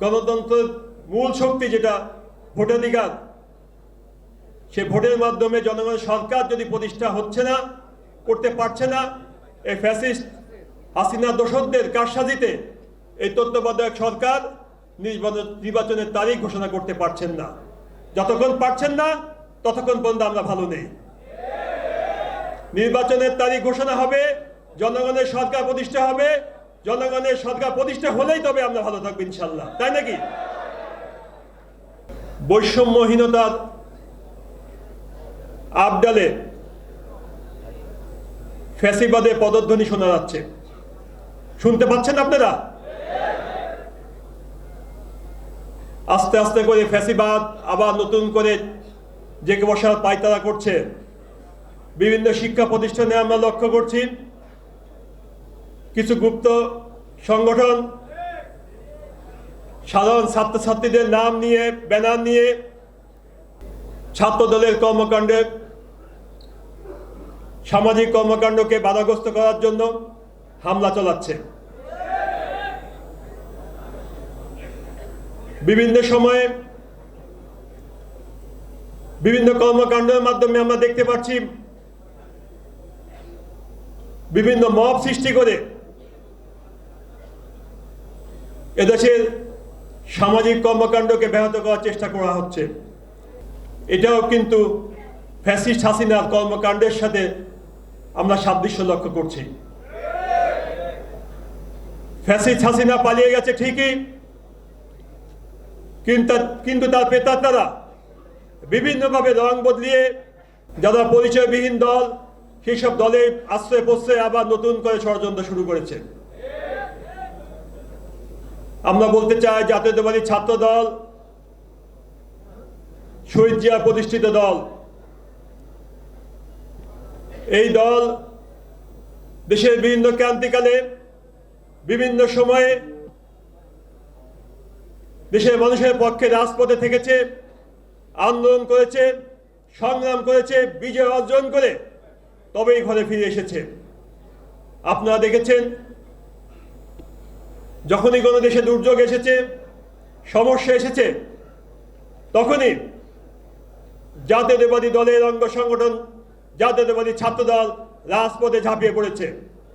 গণতন্ত্রের মূল শক্তি যেটা ভোটাধিকার সে ভোটের মাধ্যমে জনগণের সরকার যদি প্রতিষ্ঠা হচ্ছে না, করতে পারছে না, এই ফ্যাসিস্ট হাসিনা দোসরদের কারসাজিতে এই তত্ত্বাবধায়ক সরকার নির্বাচন- নির্বাচনের তারিখ ঘোষণা করতে পারছেন না। যতক্ষণ পারছেন না, ততক্ষণ পর্যন্ত আমরা ভালো নেই। নির্বাচনের তারিখ ঘোষণা হবে, জনগণের সরকার প্রতিষ্ঠা হবে জনগণের সরকার প্রতিষ্ঠা হলেই তবে আমরা ভালো থাকব ইনশাল্লাহ। তাই নাকি? বৈষম্যহীনতার আবডালে ফ্যাসিবাদে পদধ্বনি শোনা যাচ্ছে। শুনতে পাচ্ছেন আপনারা? আস্তে আস্তে করে ফ্যাসিবাদ, আবার নতুন করে জেগে বসার পায়তারা করছে। বিভিন্ন শিক্ষা প্রতিষ্ঠানে আমরা লক্ষ্য করছি। কিছু গুপ্ত সংগঠন, সাধারণ ছাত্রছাত্রীদের নাম নিয়ে, ব্যানার নিয়ে ছাত্র দলের কর্মকাণ্ডে, সামাজিক কর্মকাণ্ডকে বাধাগ্রস্ত করার জন্য হামলা চালাচ্ছে। বিভিন্ন সময়ে বিভিন্ন কর্মকাণ্ডের মাধ্যমে আমরা দেখতে পাচ্ছি বিভিন্ন মব সৃষ্টি করে এদেশের সামাজিক কর্মকাণ্ডকে ব্যাহত করার চেষ্টা করা হচ্ছে। এটাও কিন্তু ফ্যাসিস্ট হাসিনার কর্মকাণ্ডের সাথে আমরা সাদৃশ্য লক্ষ্য করছি। ফ্যাসিস্ট হাসিনা পালিয়ে গেছে ঠিকই, কিন্তু কিন্তু তার প্রেতাত্মারা বিভিন্নভাবে রং বদলিয়ে যারা পরিচয়বিহীন দল সেই সব দলে আশ্রয় প্রশ্রয় আবার নতুন করে ষড়যন্ত্র শুরু করেছে। আমরা বলতে চাই জাতীয়তাবাদী ছাত্র দল, শহীদ জিয়া প্রতিষ্ঠিত দল। এই দল দেশের বিভিন্ন ক্রান্তিকালে, বিভিন্ন সময়ে দেশের মানুষের পক্ষে রাজপথে থেকেছে, আন্দোলন করেছে, সংগ্রাম করেছে, বিজয় অর্জন করে তবেই ঘরে ফিরে এসেছে। আপনারা দেখেছেন যখনই কোনো দেশে দুর্যোগ এসেছে, সমস্যা এসেছে, তখনই জাতীয়তাবাদী দলের অঙ্গ সংগঠন, জাতীয়তাবাদী ছাত্রদল রাজপথে ঝাঁপিয়ে পড়েছে।